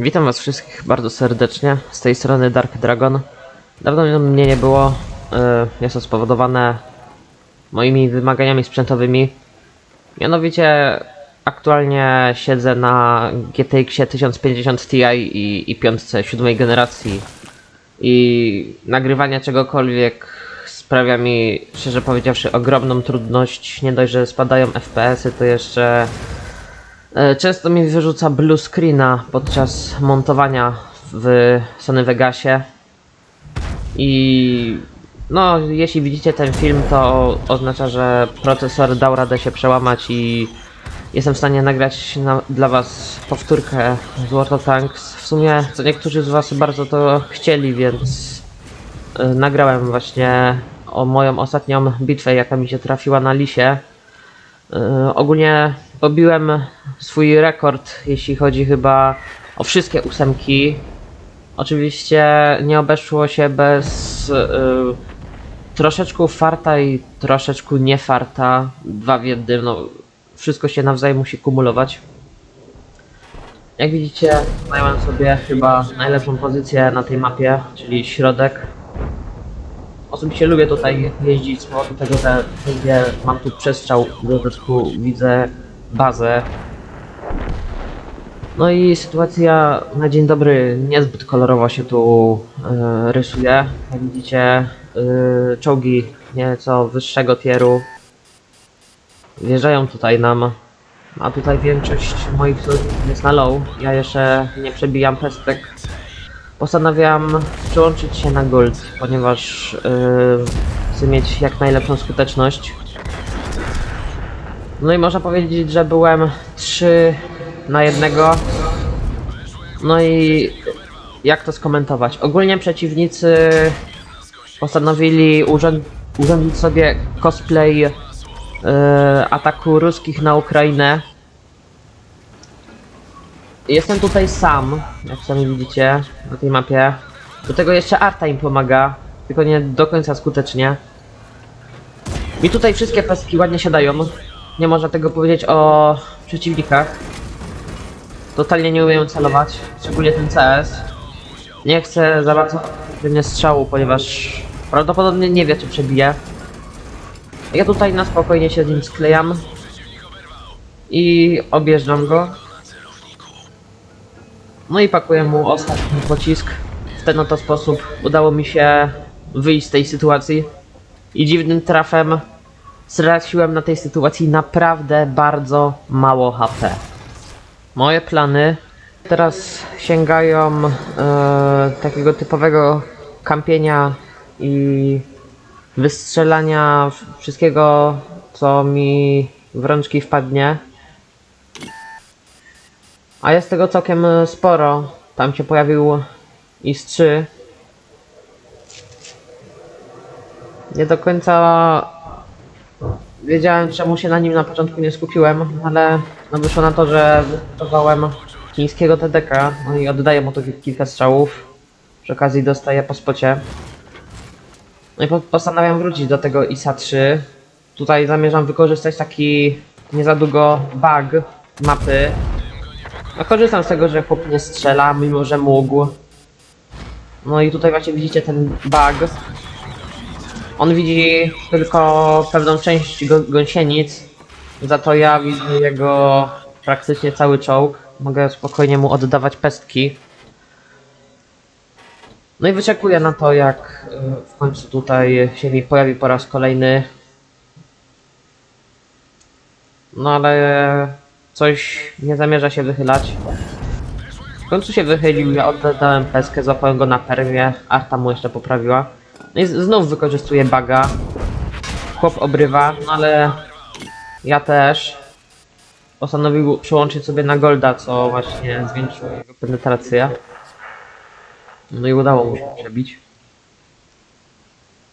Witam was wszystkich bardzo serdecznie. Z tej strony Dark Dragon. Dawno mnie nie było. e, Jest to spowodowane moimi wymaganiami sprzętowymi. Mianowicie aktualnie siedzę na GTX 1050 Ti i, i piątce siódmej generacji. I nagrywanie czegokolwiek sprawia mi, szczerze powiedziawszy, ogromną trudność. Nie dość, że spadają FPS-y, to jeszcze Często mi wyrzuca blue screena podczas montowania w Sony Vegasie. I no, jeśli widzicie ten film, to oznacza, że procesor dał radę się przełamać i jestem w stanie nagrać na, dla was powtórkę z World of Tanks. W sumie co niektórzy z was bardzo to chcieli, więc e, nagrałem właśnie o moją ostatnią bitwę, jaka mi się trafiła na lisie. Yy, ogólnie pobiłem swój rekord, jeśli chodzi chyba o wszystkie ósemki. Oczywiście nie obeszło się bez yy, troszeczkę farta i troszeczkę nie farta. Dwa w jednym, no wszystko się nawzajem musi kumulować. Jak widzicie, zająłem sobie chyba najlepszą pozycję na tej mapie, czyli środek. Osobiście lubię tutaj jeździć z powodu tego, że mam tu przestrzał, w dodatku widzę bazę. No i sytuacja na dzień dobry niezbyt kolorowo się tu e, rysuje. Jak widzicie, e, czołgi nieco wyższego tieru wjeżdżają tutaj nam, a tutaj większość moich sojuszników jest na low. Ja jeszcze nie przebijam pestek postanawiam przyłączyć się na Gold, ponieważ yy, chcę mieć jak najlepszą skuteczność. No i można powiedzieć, że byłem 3 na jednego. No i jak to skomentować? Ogólnie przeciwnicy postanowili urząd urządzić sobie cosplay yy, ataku ruskich na Ukrainę. Jestem tutaj sam, jak sami widzicie na tej mapie. Do tego jeszcze Arta im pomaga, tylko nie do końca skutecznie. Mi tutaj wszystkie peski ładnie siadają. Nie można tego powiedzieć o przeciwnikach. Totalnie nie umieją celować, szczególnie ten CS. Nie chcę za bardzo mnie strzału, ponieważ prawdopodobnie nie wie czy przebije. Ja tutaj na spokojnie się z nim sklejam i objeżdżam go. No i pakuję mu ostatni pocisk. W ten oto sposób udało mi się wyjść z tej sytuacji. I dziwnym trafem straciłem na tej sytuacji naprawdę bardzo mało HP. Moje plany teraz sięgają e, takiego typowego kampienia i wystrzelania wszystkiego, co mi w rączki wpadnie. A jest tego całkiem sporo. Tam się pojawił IS-3. Nie do końca wiedziałem czemu się na nim na początku nie skupiłem, ale no wyszło na to, że wytestowałem chińskiego TDK, no i oddaję mu ki- kilka strzałów. Przy okazji dostaję po spocie. No i po postanawiam wrócić do tego ISA 3. Tutaj zamierzam wykorzystać taki nie za długo bug mapy, no korzystam z tego, że chłop nie strzela, mimo że mógł. No i tutaj właśnie widzicie ten bug. On widzi tylko pewną część gąsienic, za to ja widzę jego praktycznie cały czołg. Mogę spokojnie mu oddawać pestki. No i wyczekuję na to, jak y, w końcu tutaj się mi pojawi po raz kolejny. No ale coś nie zamierza się wychylać. W końcu się wychylił, ja oddałem peskę, złapałem go na permie, Arta mu jeszcze poprawiła. No i znów wykorzystuję baga. Chłop obrywa, no ale ja też postanowił przyłączyć sobie na Golda, co właśnie zwiększyło jego penetrację. No i udało mu się przebić.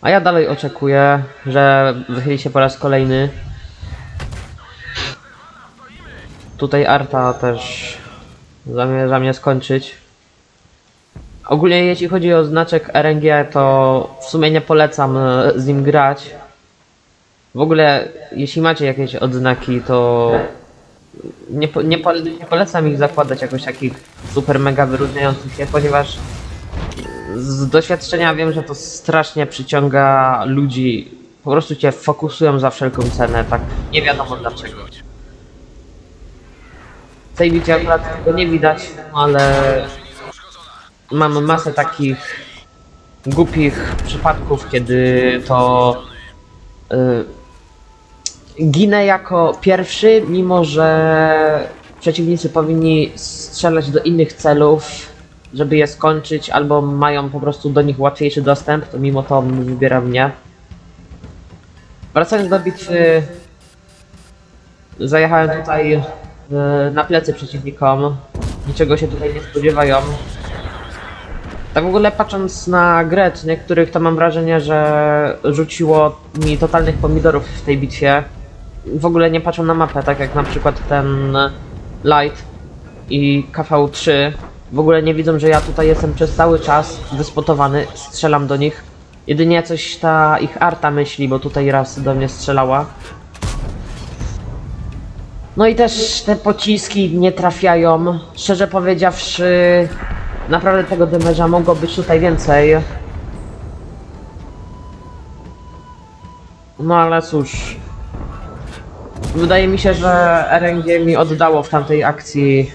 A ja dalej oczekuję, że wychyli się po raz kolejny. Tutaj Arta też zamierza mnie skończyć. Ogólnie jeśli chodzi o znaczek RNG, to w sumie nie polecam e, z nim grać. W ogóle, jeśli macie jakieś odznaki, to nie, po, nie, pole, nie polecam ich zakładać jakoś takich super mega wyróżniających się, ponieważ z doświadczenia wiem, że to strasznie przyciąga ludzi. Po prostu cię fokusują za wszelką cenę, tak nie wiadomo dlaczego. W tej bicie akurat tego nie widać, ale mam masę takich głupich przypadków, kiedy to y, ginę jako pierwszy, mimo że przeciwnicy powinni strzelać do innych celów, żeby je skończyć, albo mają po prostu do nich łatwiejszy dostęp, to mimo to wybiera mnie. Wracając do bitwy, zajechałem tutaj y, na plecy przeciwnikom. Niczego się tutaj nie spodziewają. Tak w ogóle patrząc na grę niektórych, to mam wrażenie, że rzuciło mi totalnych pomidorów w tej bitwie. W ogóle nie patrzą na mapę, tak jak na przykład ten Light i KV3. W ogóle nie widzą, że ja tutaj jestem przez cały czas wyspotowany, strzelam do nich. Jedynie coś ta ich arta myśli, bo tutaj raz do mnie strzelała. No i też te pociski nie trafiają. Szczerze powiedziawszy, naprawdę tego damage'a mogło być tutaj więcej. No ale cóż. Wydaje mi się, że RNG mi oddało w tamtej akcji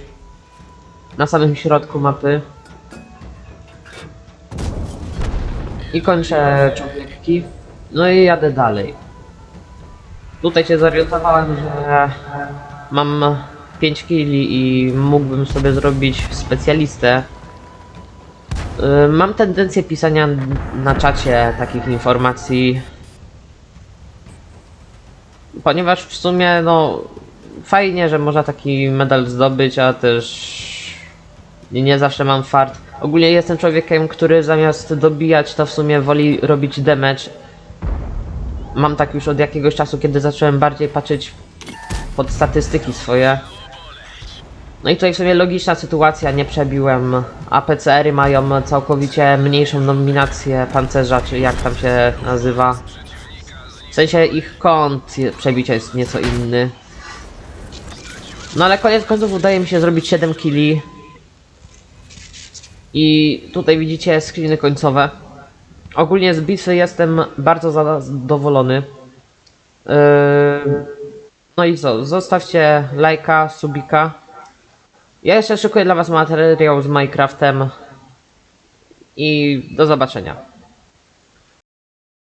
na samym środku mapy. I kończę człowieki. No i jadę dalej. Tutaj się zorientowałem, że mam 5 kili i mógłbym sobie zrobić specjalistę. Y, Mam tendencję pisania na czacie takich informacji, ponieważ w sumie no fajnie, że można taki medal zdobyć, a też nie, zawsze mam fart. Ogólnie jestem człowiekiem, który zamiast dobijać to w sumie woli robić damage. Mam tak już od jakiegoś czasu, kiedy zacząłem bardziej patrzeć pod statystyki swoje. No i tutaj w sumie logiczna sytuacja, nie przebiłem. A PCR-y mają całkowicie mniejszą nominację pancerza, czy jak tam się nazywa. W sensie ich kąt przebicia jest nieco inny. No ale koniec końców udaje mi się zrobić 7 killi. I tutaj widzicie screeny końcowe. Ogólnie z bitwy jestem bardzo zadowolony. Yy, no i co, zostawcie lajka, subika. Ja jeszcze szykuję dla was materiał z Minecraftem. I do zobaczenia.